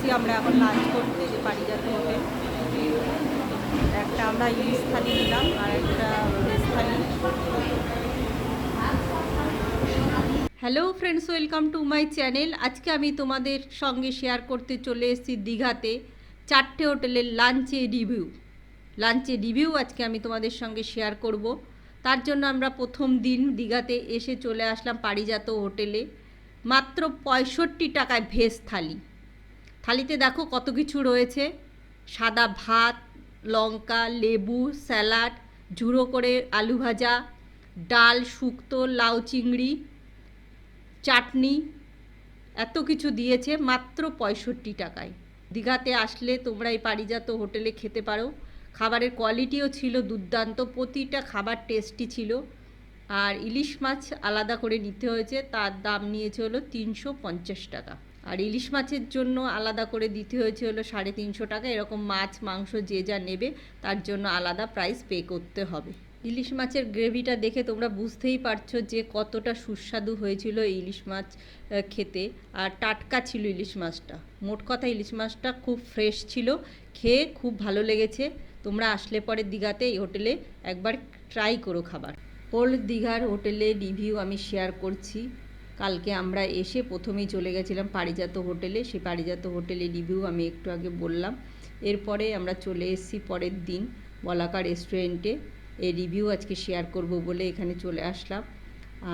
এসেছি আমরা এখন লাঞ্চ করতে যে পারিজাত হোটেল একটা আমরা ইলিশ থালি নিলাম আর একটা veg thali hello friends welcome to my channel আজকে আমি তোমাদের সঙ্গে শেয়ার করতে চলে এসেছি দীঘাতে চারটে হোটেলের লাঞ্চে রিভিউ লাঞ্চে রিভিউ আজকে আমি তোমাদের সঙ্গে শেয়ার করব। তার জন্য আমরা প্রথম দিন দীঘাতে এসে চলে আসলাম পারিজাত হোটেলে। মাত্র পঁয়ষট্টি টাকায় ভেজ থালি। থালিতে দেখো কত কিছু রয়েছে। সাদা ভাত, লঙ্কা, লেবু, স্যালাড, ঝুড়ো করে আলু ভাজা, ডাল শুক্তো, লাউ চিংড়ি, চাটনি, এত কিছু দিয়েছে মাত্র পঁয়ষট্টি টাকায়। দীঘাতে আসলে তোমরা এই পারিজাত হোটেলে খেতে পারো। খাবারের কোয়ালিটিও ছিল দুর্দান্ত, প্রতিটা খাবার টেস্টি ছিল। আর ইলিশ মাছ আলাদা করে নিতে হয়েছে, তার দাম নিয়েছে হলো তিনশো পঞ্চাশ টাকা। আর ইলিশ মাছের জন্য আলাদা করে দিতে হয়েছে হলো সাড়ে তিনশো টাকা। এরকম মাছ, মাংস যে যা নেবে তার জন্য আলাদা প্রাইস পে করতে হবে। ইলিশ মাছের গ্রেভিটা দেখে তোমরা বুঝতেই পারছ যে কতটা সুস্বাদু হয়েছিল ইলিশ মাছ খেতে। আর টাটকা ছিল ইলিশ মাছটা। মোট কথা ইলিশ মাছটা খুব ফ্রেশ ছিল। খেয়ে খুব ভালো লেগেছে। তোমরা আসলে পরে দীঘাতে এই হোটেলে একবার ট্রাই করো খাবার। ওল্ড দীঘার হোটেলে রিভিউ আমি শেয়ার করছি। কালকে আমরা এসে প্রথমেই চলে গেছিলাম পারিজাত হোটেলে। সেই পারিজাত হোটেলে রিভিউ আমি একটু আগে বললাম। এরপরে আমরা চলে এসেছি পরের দিন বলাকা রেস্টুরেন্টে এই রিভিউ আজকে শেয়ার করব বলে এখানে চলে আসলাম।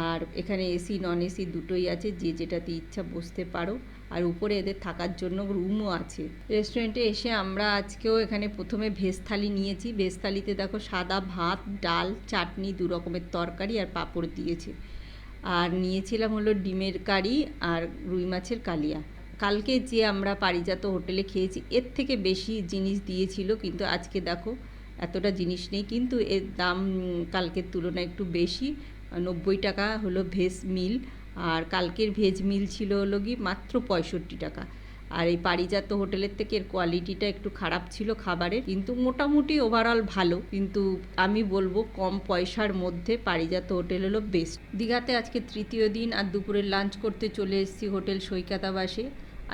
আর এখানে এসি নন এসি দুটোই আছে, যে যেটাতে ইচ্ছা বসতে পারো। আর উপরে এদের থাকার জন্য রুমও আছে। রেস্টুরেন্টে এসে আমরা আজকেও এখানে প্রথমে ভেজ থালি নিয়েছি। ভেজ থালিতে দেখো সাদা ভাত, ডাল, চাটনি দু রকমের তরকারি আর পাঁপড় দিয়েছে। আর নিয়েছিলাম হলো ডিমের কারি আর রুই মাছের কালিয়া। কালকে যে আমরা পারিজাত হোটেলে খেয়েছি, এর থেকে বেশি জিনিস দিয়েছিল, কিন্তু আজকে দেখো এতটা জিনিস নেই, কিন্তু এর দাম কালকের তুলনায় একটু বেশি, নব্বই টাকা হলো ভেজ মিল। আর কালকের ভেজ মিল ছিল হলো কি মাত্র পঁয়ষট্টি টাকা। আর এই পারিজাত হোটেলের থেকে এর কোয়ালিটিটা একটু খারাপ ছিল খাবারের, কিন্তু মোটামুটি ওভারঅল ভালো। কিন্তু আমি বলব কম পয়সার মধ্যে পারিজাত হোটেল হলো বেস্ট দীঘাতে আজকে তৃতীয় দিন আর দুপুরে লাঞ্চ করতে চলে এসেছি হোটেল সৈকতাবাসে।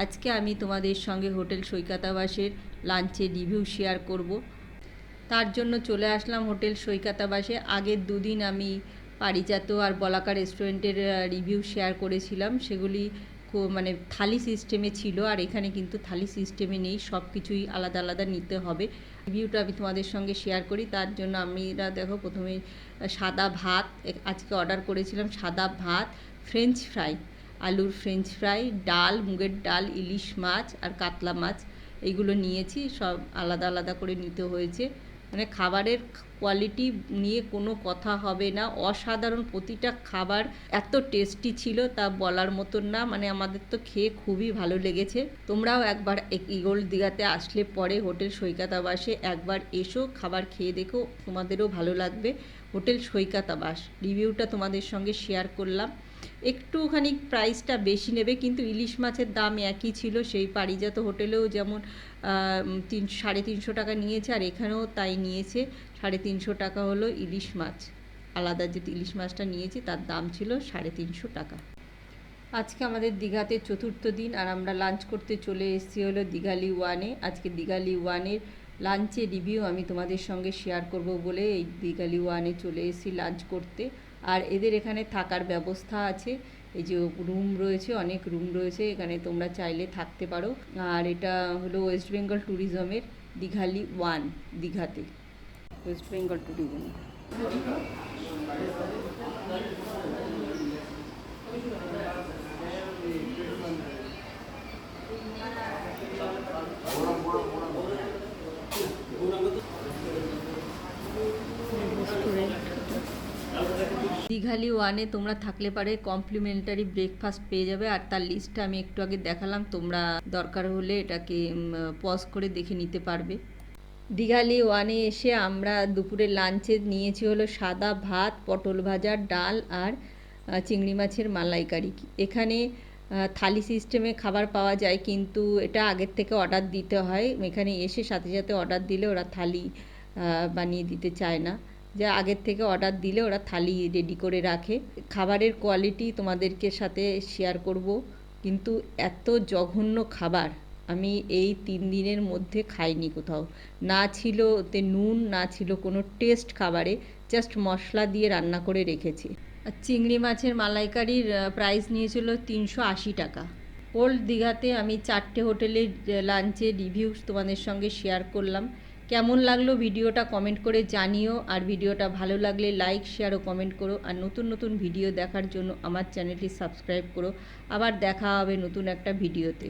আজকে আমি তোমাদের সঙ্গে হোটেল সৈকতাবাসের লাঞ্চে রিভিউ শেয়ার করব। তার জন্য চলে আসলাম হোটেল সৈকতাবাসে। আগের দুদিন আমি পারিজাত আর বলাকা রেস্টুরেন্টের রিভিউ শেয়ার করেছিলাম। সেগুলি মানে থালি সিস্টেমে ছিল আর এখানে কিন্তু থালি সিস্টেমে নেই, সব কিছুই আলাদা আলাদা নিতে হবে। রিভিউটা আমি তোমাদের সঙ্গে শেয়ার করি, তার জন্য আমরা দেখো প্রথমে সাদা ভাত আজকে অর্ডার করেছিলাম সাদা ভাত ফ্রেঞ্চ ফ্রাই আলুর ফ্রেঞ্চ ফ্রাই ডাল, মুগের ডাল, ইলিশ মাছ আর কাতলা মাছ, এইগুলো নিয়েছি, সব আলাদা আলাদা করে নিতে হয়েছে। মানে খাবারের কোয়ালিটি নিয়ে কোনো কথা হবে না। অসাধারণ প্রতিটা খাবার এত টেস্টি ছিল তা বলার মতন না। মানে আমাদের তো খেয়ে খুবই ভালো লেগেছে। তোমরাও একবার ইগোল দীঘাতে আসলে পরে হোটেল সৈকতাবাসে একবার এসো, খাবার খেয়ে দেখো। তোমাদেরও ভালো লাগবে। হোটেল সৈকতাবাস রিভিউটা তোমাদের সঙ্গে শেয়ার করলাম। একটুখানি প্রাইসটা বেশি নেবে, কিন্তু ইলিশ মাছের দাম একই ছিল সেই পারিজাত হোটেলেও যেমন তিন, সাড়ে তিনশো টাকা নিয়েছে আর এখানেও তাই নিয়েছে। সাড়ে তিনশো টাকা হলো ইলিশ মাছ। আলাদা যে ইলিশ মাছটা নিয়েছি তার দাম ছিল সাড়ে তিনশো টাকা। আজকে আমাদের দীঘাতে চতুর্থ দিন আর আমরা লাঞ্চ করতে চলে এসেছি হলো দীঘালি ওয়ানে। আজকে দীঘালি ওয়ানের লাঞ্চে রিভিউ আমি তোমাদের সঙ্গে শেয়ার করব বলে এই দীঘালি ওয়ানে চলে এসেছি লাঞ্চ করতে। আর এদের এখানে থাকার ব্যবস্থা আছে। এই যে রুম রয়েছে, অনেক রুম রয়েছে, এখানে তোমরা চাইলে থাকতে পারো। আর এটা হলো ওয়েস্ট বেঙ্গল ট্যুরিজমের দীঘালি ওয়ান দীঘাতে। ওয়েস্ট বেঙ্গল ট্যুরিজম দীঘালি ওয়ানে তোমরা থাকলে পারে কমপ্লিমেন্টারি ব্রেকফাস্ট পেয়ে যাবে। আর তার লিস্টটা আমি একটু আগে দেখালাম, তোমরা দরকার হলে এটাকে পজ করে দেখে নিতে পারবে। দীঘালি ওয়ানে এসে আমরা দুপুরে লাঞ্চে নিয়েছি হলো সাদা ভাত, পটল ভাজা, ডাল আর চিংড়ি মাছের মালাইকারি। এখানে থালি সিস্টেমে খাবার পাওয়া যায়, কিন্তু এটা আগের থেকে অর্ডার দিতে হয়। এখানে এসে সাথে সাথে অর্ডার দিলে ওরা থালি বানিয়ে দিতে চায় না। যা আগের থেকে অর্ডার দিলে ওরা থালি রেডি করে রাখে। খাবারের কোয়ালিটি তোমাদেরকে সাথে শেয়ার করব, কিন্তু এত জঘন্য খাবার আমি এই তিন দিনের মধ্যে খাইনি কোথাও। না ছিল ওতে নুন, না ছিল কোনো টেস্ট খাবারে জাস্ট মশলা দিয়ে রান্না করে রেখেছি। আর চিংড়ি মাছের মালাইকারির প্রাইস নিয়েছিল তিনশো আশি টাকা। ওল্ড দীঘাতে আমি চারটে হোটেলের লাঞ্চে রিভিউ তোমাদের সঙ্গে শেয়ার করলাম। কেমন লাগল ভিডিওটা কমেন্ট করে জানিও। আর ভিডিওটা ভালো লাগলে লাইক শেয়ার ও কমেন্ট করো। আর নতুন নতুন ভিডিও দেখার জন্য আমার চ্যানেলটি সাবস্ক্রাইব করো। আবার দেখা হবে নতুন একটা ভিডিওতে